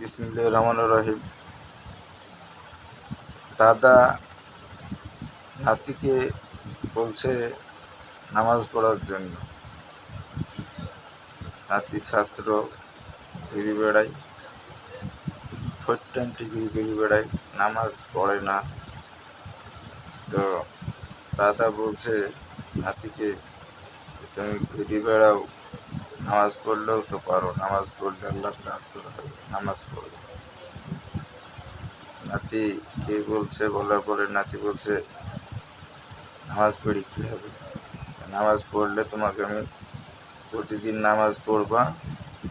বিসমুল্লাহ রহমান রহিম। দাদা নাতিকে বলছে নামাজ পড়ার জন্য। নাতি ছাত্র ঘুরে বেড়ায় ফোর টোয়েন্টি ঘুরে বেড়ায় নামাজ পড়ে না। তো দাদা বলছে, নাতিকে তুমি ঘুরে বেড়াও। নামাজ পড়লেও তো পারো, নামাজ পড়লে আল্লাহর কাজ করা হবে নামাজ পড়বে নাতি কে বলছে বলার পরে নাতি বলছে, নামাজ পড়ি কী হবে? নামাজ পড়লে তোমাকে আমি প্রতিদিন নামাজ পড়বা,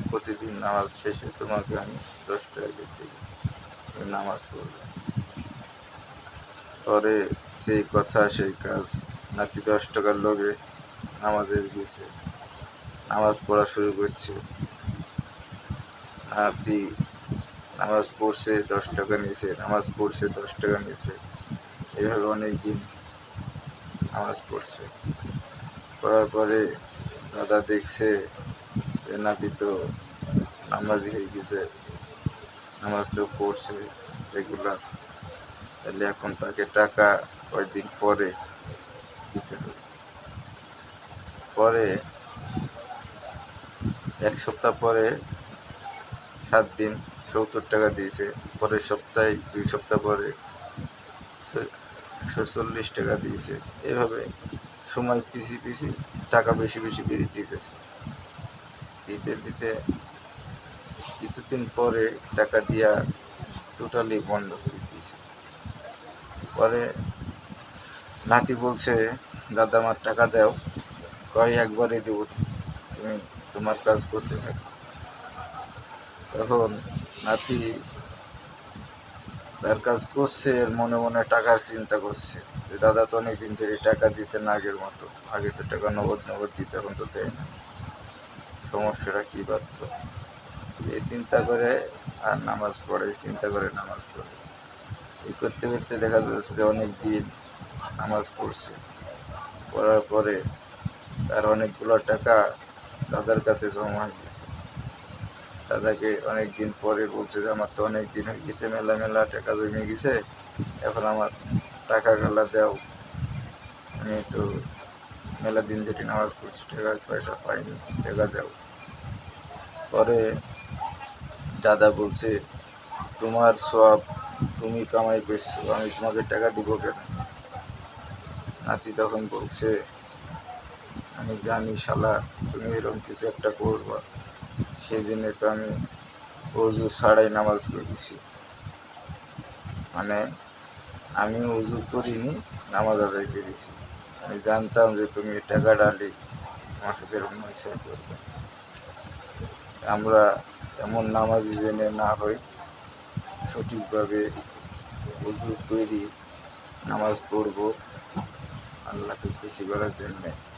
প্রতিদিন নামাজ শেষে তোমাকে আমি দশ টাকা তুমি নামাজ পড়বে। পরে যেই কথা, সেই কাজ, নাতি দশ টাকার লোভে নামাজের গেছে। নামাজ পড়া শুরু করছে। নাতি নামাজ পড়ছে দশ টাকা নিয়েছে নামাজ পড়ছে দশ টাকা নিয়েছে এভাবে অনেক দিন নামাজ পড়ছে। পড়ার পরে দাদা দেখছে যে, নাতি তো নামাজ হয়ে গেছে, নামাজ তো পড়ছে রেগুলার তাহলে এখন তাকে টাকা কয়েকদিন পরে দিতে হবে? পরে এক সপ্তাহ পরে সাত দিন সত্তর টাকা দিয়েছে। পরের সপ্তাহে দুই সপ্তাহ পরে একশো চল্লিশ টাকা দিয়েছে। এভাবে সময় পিছি পিছি টাকা বেশি বেশি করে দিতেছে। দিতে দিতে কিছুদিন পরে টাকা দিয়া টোটালি বন্ধ করে দিয়েছে। পরে নাতি বলছে, দাদা, আমার টাকা দাও। কয়, একবারে দেবো তুমি তোমার কাজ করতে থাকো। তখন নাতি তার কাজ করছে, এর মনে মনে টাকার চিন্তা করছে দাদা তো অনেকদিন ধরে টাকা দিচ্ছে না আগের মতো। আগে তো টাকা নগদ নগদ দিতে, এখন তো দেয় না। সমস্যাটা কী বাঁধলো এই চিন্তা করে আর নামাজ পড়ে চিন্তা করে নামাজ পড়ে। এই করতে করতে দেখা যাচ্ছে যে অনেক দিন নামাজ পড়ছে। পড়ার পরে তার অনেকগুলো টাকা দাদার কাছে জমা হয়ে গেছে দাদাকে অনেক দিন পরে বলছে যে, আমার তো অনেক দিন হয়ে গেছে মেলা মেলা টাকা জমে গেছে, এখন আমার টাকা গালা দাও। আমি তো মেলা দিন যেটি নামাজ পড়ছি, টাকা পয়সা পাইনি, টাকা দাও। পরে দাদা বলছে, তোমার সব তুমি কামাই করছ, আমি তোমাকে টাকা দিব কেন? নাতি তখন বলছে, আমি জানি শালা তুমি এরকম কিছু একটা করবা। সেই জন্য তো আমি অজু ছাড়াই নামাজ পড়েছি। মানে আমি উজু করিনি, নামাজ আদায় করেছি। আমি জানতাম যে তুমি টাকা ডালি এরকম হিসাব করবে। আমরা এমন নামাজ জেনে না হই সঠিকভাবে উজু করি, নামাজ পড়ব, আল্লাহকে খুশি করার জন্যে।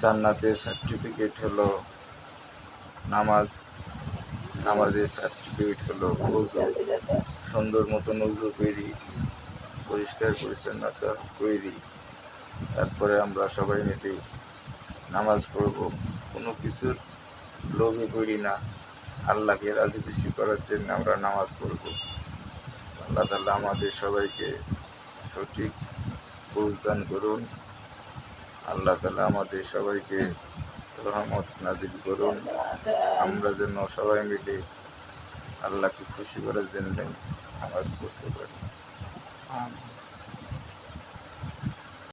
জান্নাতের সার্টিফিকেট হলো, নামাজ, নামাজের সার্টিফিকেট হলো উজু সুন্দর মতন উজু করি পরিষ্কার পরিচ্ছন্নতা করি তারপরে আমরা সবাই মিলে নামাজ পড়ব। কোনো কিছুর লোভে করি না। আল্লাহকে রাজি খুশি করার জন্য আমরা নামাজ পড়ব। আল্লাহ তাল্লাহ আমাদের সবাইকে সঠিক বুঝদান করুন। আল্লাহ তালা আমাদের সবাইকে রহমত নাজিল করুন। আমরা যেন সবাই মিলে আল্লাহকে খুশি করার জন্য আওয়াজ করতে পারি।